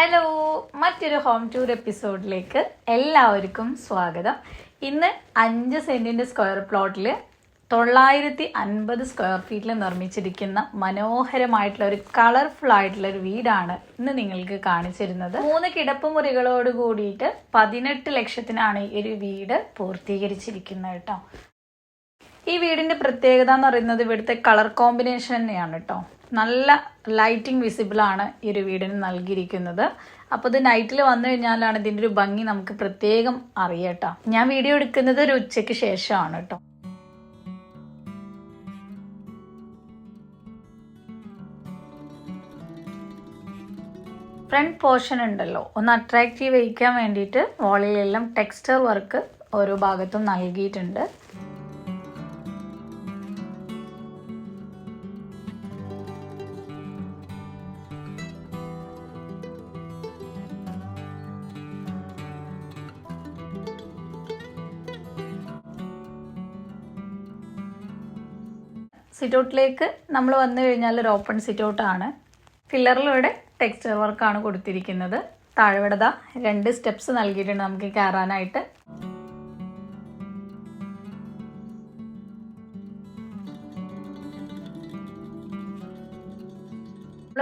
Hello മറ്റൊരു home tour എപ്പിസോഡിലേക്ക് എല്ലാവർക്കും സ്വാഗതം. ഇന്ന് അഞ്ച് സെന്റിന്റെ സ്ക്വയർ പ്ലോട്ടിൽ തൊള്ളായിരത്തി അൻപത് സ്ക്വയർ ഫീറ്റിൽ നിർമ്മിച്ചിരിക്കുന്ന മനോഹരമായിട്ടുള്ള ഒരു കളർഫുൾ ആയിട്ടുള്ള ഒരു വീടാണ് ഇന്ന് നിങ്ങൾക്ക് കാണിച്ചിരുന്നത്. മൂന്ന് കിടപ്പുമുറികളോട് കൂടിയിട്ട് പതിനെട്ട് ലക്ഷത്തിനാണ് ഈ ഒരു വീട് പൂർത്തീകരിച്ചിരിക്കുന്നത് കേട്ടോ. ഈ വീടിന്റെ പ്രത്യേകത എന്ന് പറയുന്നത് ഇവിടുത്തെ കളർ കോമ്പിനേഷൻ തന്നെയാണ് കേട്ടോ. നല്ല ലൈറ്റിംഗ് വിസിബിൾ ആണ് ഈ ഒരു വീടിന് നൽകിയിരിക്കുന്നത്. അപ്പോൾ ഇത് നൈറ്റിൽ വന്നു കഴിഞ്ഞാലാണ് ഇതിന്റെ ഒരു ഭംഗി നമുക്ക് പ്രത്യേകം അറിയട്ടോ. ഞാൻ വീഡിയോ എടുക്കുന്നത് ഒരു ഉച്ചയ്ക്ക് ശേഷമാണ് കേട്ടോ. ഫ്രണ്ട് പോർഷൻ ഉണ്ടല്ലോ. ഒന്ന് അട്രാക്റ്റീവ് വയ്ക്കാൻ വേണ്ടിയിട്ട് വോളിലെല്ലാം ടെക്സ്റ്റർ വർക്ക് ഓരോ ഭാഗത്തും നൽകിയിട്ടുണ്ട്. സിറ്റൗട്ടിലേക്ക് നമ്മൾ വന്നു കഴിഞ്ഞാൽ ഒരു ഓപ്പൺ സിറ്റൗട്ടാണ്. ഫില്ലറിലൂടെ ടെക്സ്ചർ വർക്കാണ് കൊടുത്തിരിക്കുന്നത്. താഴെവിടത രണ്ട് സ്റ്റെപ്സ് നൽകിയിട്ടുണ്ട് നമുക്ക് കയറാനായിട്ട്.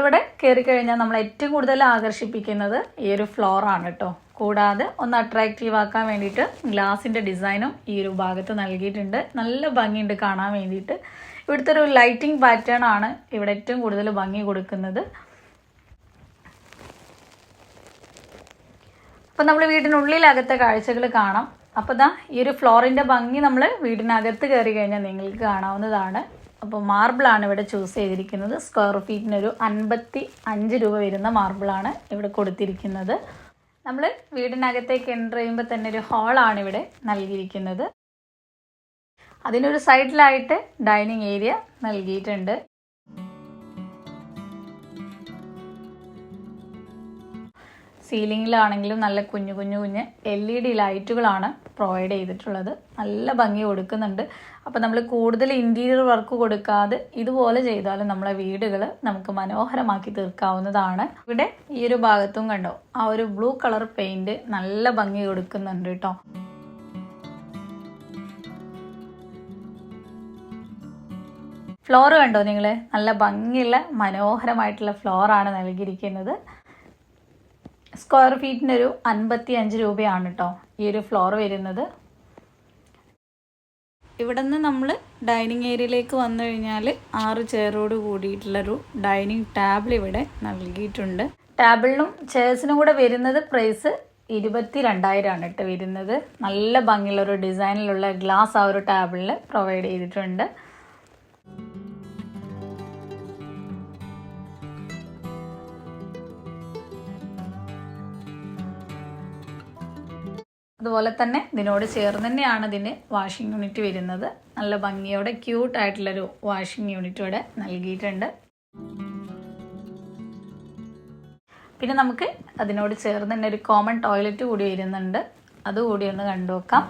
ഇവിടെ കയറി കഴിഞ്ഞാൽ നമ്മൾ ഏറ്റവും കൂടുതൽ ആകർഷിപ്പിക്കുന്നത് ഈ ഒരു ഫ്ലോറാണ് കേട്ടോ. കൂടാതെ ഒന്ന് അട്രാക്റ്റീവ് ആക്കാൻ വേണ്ടിയിട്ട് ഗ്ലാസിന്റെ ഡിസൈനും ഈ ഒരു ഭാഗത്ത് നൽകിയിട്ടുണ്ട്. നല്ല ഭംഗിയുണ്ട് കാണാൻ വേണ്ടിയിട്ട്. ഇവിടുത്തെ ഒരു ലൈറ്റിംഗ് പാറ്റേൺ ആണ് ഇവിടെ ഏറ്റവും കൂടുതൽ ഭംഗി കൊടുക്കുന്നത്. അപ്പം നമ്മൾ വീടിനുള്ളിലകത്തെ കാഴ്ചകൾ കാണാം. അപ്പോൾ ദാ ഈ ഒരു ഫ്ലോറിന്റെ ഭംഗി നമ്മൾ വീടിനകത്ത് കയറി കഴിഞ്ഞാൽ നിങ്ങൾക്ക് കാണാവുന്നതാണ്. അപ്പോൾ മാർബിളാണ് ഇവിടെ ചൂസ് ചെയ്തിരിക്കുന്നത്. സ്ക്വയർ ഫീറ്റിനൊരു അൻപത്തി അഞ്ച് രൂപ വരുന്ന മാർബിളാണ് ഇവിടെ കൊടുത്തിരിക്കുന്നത്. നമ്മൾ വീടിനകത്തേക്ക് എന്റർ ചെയ്യുമ്പോൾ തന്നെ ഒരു ഹാളാണ് ഇവിടെ നൽകിയിരിക്കുന്നത്. അതിനൊരു സൈഡിലായിട്ട് ഡൈനിങ് ഏരിയ നൽകിയിട്ടുണ്ട്. സീലിങ്ങിലാണെങ്കിലും നല്ല കുഞ്ഞു കുഞ്ഞു കുഞ്ഞ് എൽ ഇ ഡി ലൈറ്റുകളാണ് പ്രൊവൈഡ് ചെയ്തിട്ടുള്ളത്. നല്ല ഭംഗി കൊടുക്കുന്നുണ്ട്. അപ്പോൾ നമ്മൾ കൂടുതൽ ഇന്റീരിയർ വർക്ക് കൊടുക്കാതെ ഇതുപോലെ ചെയ്താലും നമ്മളെ വീടുകൾ നമുക്ക് മനോഹരമാക്കി തീർക്കാവുന്നതാണ്. ഇവിടെ ഈ ഒരു ഭാഗത്തും കണ്ടോ ആ ഒരു ബ്ലൂ കളർ പെയിന്റ് നല്ല ഭംഗി കൊടുക്കുന്നുണ്ട് കേട്ടോ ഫ്ലോർ കണ്ടോ നിങ്ങൾ നല്ല ഭംഗിയുള്ള മനോഹരമായിട്ടുള്ള ഫ്ലോറാണ് നൽകിയിരിക്കുന്നത്. സ്ക്വയർ ഫീറ്റിനൊരു അൻപത്തി അഞ്ച് രൂപയാണ് കേട്ടോ ഈ ഒരു ഫ്ലോർ വരുന്നത്. ഇവിടെ നിന്ന് നമ്മൾ ഡൈനിങ് ഏരിയയിലേക്ക് വന്നു കഴിഞ്ഞാൽ ആറ് ചെയറോട് കൂടിയിട്ടുള്ളൊരു ഡൈനിങ് ടേബിൾ ഇവിടെ നൽകിയിട്ടുണ്ട്. ടേബിളിനും ചെയർസിനും കൂടെ വരുന്നത് പ്രൈസ് ഇരുപത്തി രണ്ടായിരമാണ് കേട്ടോ വരുന്നത്. നല്ല ഭംഗിയുള്ള ഒരു ഡിസൈനിലുള്ള ഗ്ലാസ് ആ ഒരു ടേബിളിൽ പ്രൊവൈഡ് ചെയ്തിട്ടുണ്ട്. അതുപോലെ തന്നെ ഇതിനോട് ചേർന്ന് തന്നെയാണ് ഇതിന് വാഷിംഗ് യൂണിറ്റ് വരുന്നത്. നല്ല ഭംഗിയോടെ ക്യൂട്ട് ആയിട്ടുള്ളൊരു വാഷിംഗ് യൂണിറ്റ് ഇവിടെ നൽകിയിട്ടുണ്ട്. പിന്നെ നമുക്ക് അതിനോട് ചേർന്ന് തന്നെ ഒരു കോമൺ ടോയ്ലറ്റ് കൂടി വരുന്നുണ്ട്. അതുകൂടി ഒന്ന് കണ്ടു നോക്കാം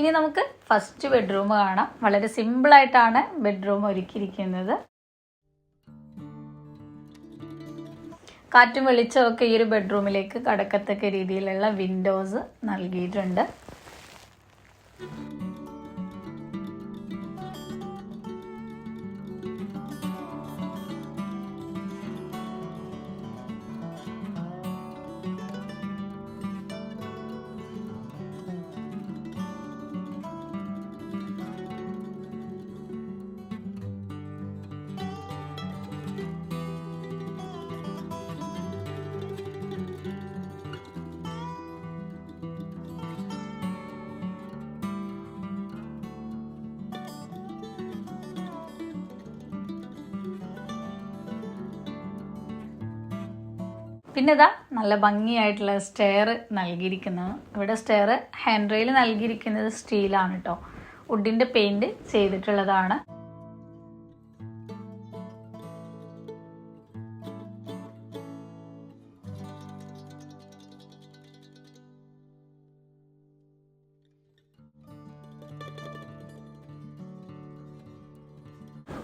ഇനി നമുക്ക് ഫസ്റ്റ് ബെഡ്റൂം കാണാം. വളരെ സിമ്പിൾ ആയിട്ടാണ് ബെഡ്റൂം ഒരുക്കിയിരിക്കുന്നത്. കാറ്റും വെളിച്ചവും ഒക്കെ ഈ ഒരു ബെഡ്റൂമിലേക്ക് കടക്കത്തക്ക രീതിയിലുള്ള വിൻഡോസ് നൽകിയിട്ടുണ്ട്. പിന്നെ ഇതാ നല്ല ഭംഗിയായിട്ടുള്ള സ്റ്റെയർ നൽകിയിരിക്കുന്നു. ഇവിടെ സ്റ്റെയർ ഹാൻഡ് റെയിൽ നൽകിയിരിക്കുന്നത് സ്റ്റീലാണ് കേട്ടോ വുഡിന്റെ പെയിന്റ് ചെയ്തിട്ടുള്ളതാണ്.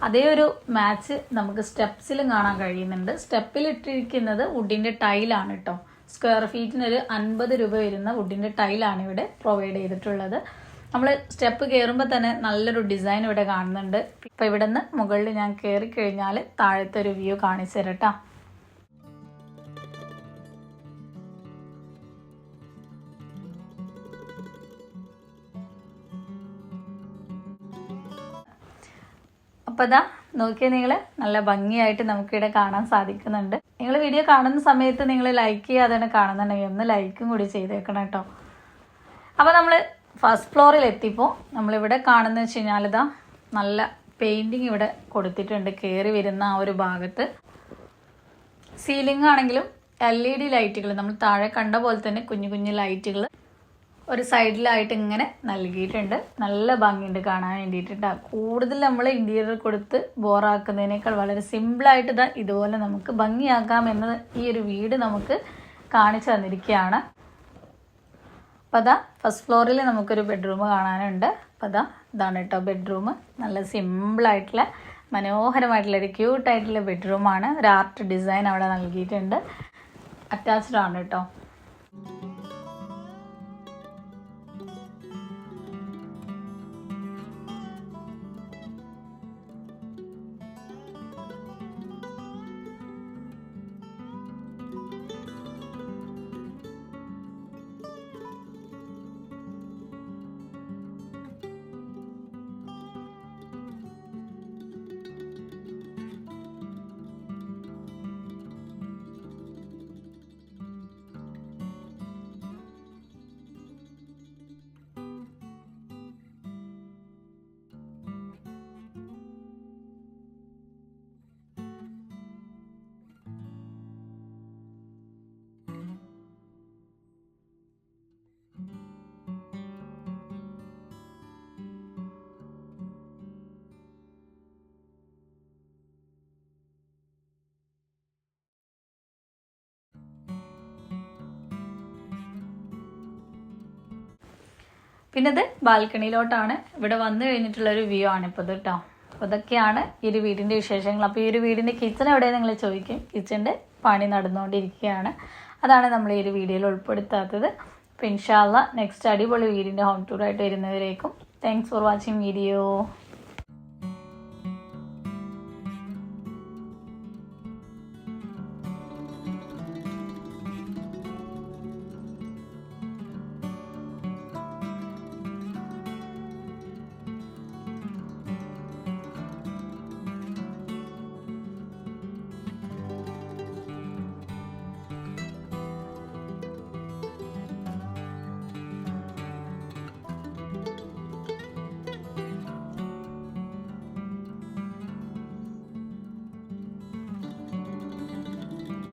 അതേ ഒരു മാച്ച് നമുക്ക് സ്റ്റെപ്സിലും കാണാൻ കഴിയുന്നുണ്ട്. സ്റ്റെപ്പിൽ ഇട്ടിരിക്കുന്നത് വുഡിന്റെ ടൈലാണ് കേട്ടോ സ്ക്വയർ ഫീറ്റിന് ഒരു അൻപത് രൂപ വരുന്ന വുഡിന്റെ ടൈലാണ് ഇവിടെ പ്രൊവൈഡ് ചെയ്തിട്ടുള്ളത്. നമ്മൾ സ്റ്റെപ്പ് കയറുമ്പോൾ തന്നെ നല്ലൊരു ഡിസൈൻ ഇവിടെ കാണുന്നുണ്ട്. ഇപ്പം ഇവിടെ നിന്ന് മുകളിൽ ഞാൻ കയറി കഴിഞ്ഞാൽ താഴത്തെ ഒരു വ്യൂ കാണിച്ചു തരാം അപ്പോൾ നോക്കിയാൽ നിങ്ങൾ നല്ല ഭംഗിയായിട്ട് നമുക്കിവിടെ കാണാൻ സാധിക്കുന്നുണ്ട്. നിങ്ങൾ വീഡിയോ കാണുന്ന സമയത്ത് നിങ്ങൾ ലൈക്ക് ചെയ്യാതെയാണ് കാണുന്നുണ്ടെങ്കിൽ ഒന്ന് ലൈക്കും കൂടി ചെയ്തേക്കണം കേട്ടോ. അപ്പോൾ നമ്മൾ ഫസ്റ്റ് ഫ്ലോറിൽ എത്തിയപ്പോൾ നമ്മളിവിടെ കാണുന്നത് വെച്ച് കഴിഞ്ഞാൽ ഇതാ നല്ല പെയിന്റിങ് ഇവിടെ കൊടുത്തിട്ടുണ്ട്. കയറി വരുന്ന ആ ഒരു ഭാഗത്ത്. സീലിംഗ് ആണെങ്കിലും എൽ ഇ ഡി ലൈറ്റുകൾ നമ്മൾ താഴെ കണ്ട പോലെ തന്നെ കുഞ്ഞു കുഞ്ഞു ലൈറ്റുകൾ ഒരു സൈഡിലായിട്ട് ഇങ്ങനെ നൽകിയിട്ടുണ്ട്. നല്ല ഭംഗിയുണ്ട് കാണാൻ വേണ്ടിയിട്ടുണ്ട്. കൂടുതൽ നമ്മൾ ഇന്റീരിയർ കൊടുത്ത് ബോറാക്കുന്നതിനേക്കാൾ വളരെ സിമ്പിളായിട്ട് ഇതാ ഇതുപോലെ നമുക്ക് ഭംഗിയാക്കാം എന്ന് ഈ ഒരു വീട് നമുക്ക് കാണിച്ചു തന്നിരിക്കുകയാണ്. അപ്പോൾ അതാ ഫസ്റ്റ് ഫ്ലോറിൽ നമുക്കൊരു ബെഡ്റൂം കാണാനുണ്ട്. അപ്പോൾ അതാ ഇതാണ് കേട്ടോ ബെഡ്റൂം നല്ല സിമ്പിളായിട്ടുള്ള മനോഹരമായിട്ടുള്ള ഒരു ക്യൂട്ടായിട്ടുള്ള ബെഡ്റൂമാണ് ഒരു ആർട്ട് ഡിസൈൻ അവിടെ നൽകിയിട്ടുണ്ട്. അറ്റാച്ച്ഡ് ആണ് കേട്ടോ. പിന്നെ ഇത് ബാൽക്കണിയിലോട്ടാണ്. ഇവിടെ വന്നു കഴിഞ്ഞിട്ടുള്ള ഒരു വ്യൂ ആണ് ഇപ്പോൾ ഇത് കേട്ടോ ഇതൊക്കെയാണ് ഈ ഒരു വീടിന്റെ വിശേഷങ്ങൾ. അപ്പോൾ ഈ ഒരു വീടിന്റെ കിച്ചൺ എവിടെ നിങ്ങൾ ചോദിക്കും. കിച്ചന്റെ പണി നടന്നുകൊണ്ടിരിക്കുകയാണ്. അതാണ് നമ്മൾ ഈ ഒരു വീഡിയോയിൽ ഉൾപ്പെടുത്താത്തത്. അപ്പോൾ ഇൻഷാല്ല നെക്സ്റ്റ് അടിപൊളി വീടിന്റെ ഹോം ടൂർ ആയിട്ട് വരുന്നവരേക്കും. Thanks for watching video